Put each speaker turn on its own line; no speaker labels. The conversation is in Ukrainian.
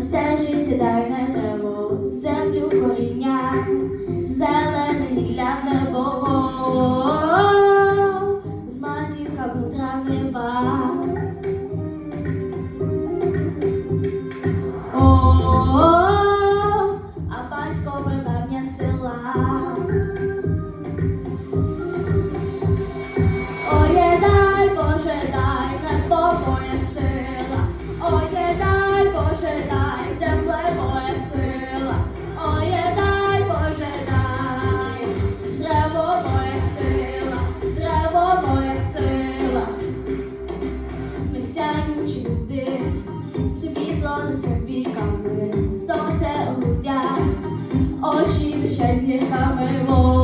стежить, сідай на траву, землю коріння, зелений гляд небово, з матінка мудра неба. О, а батько вернання села. Віками, сонце у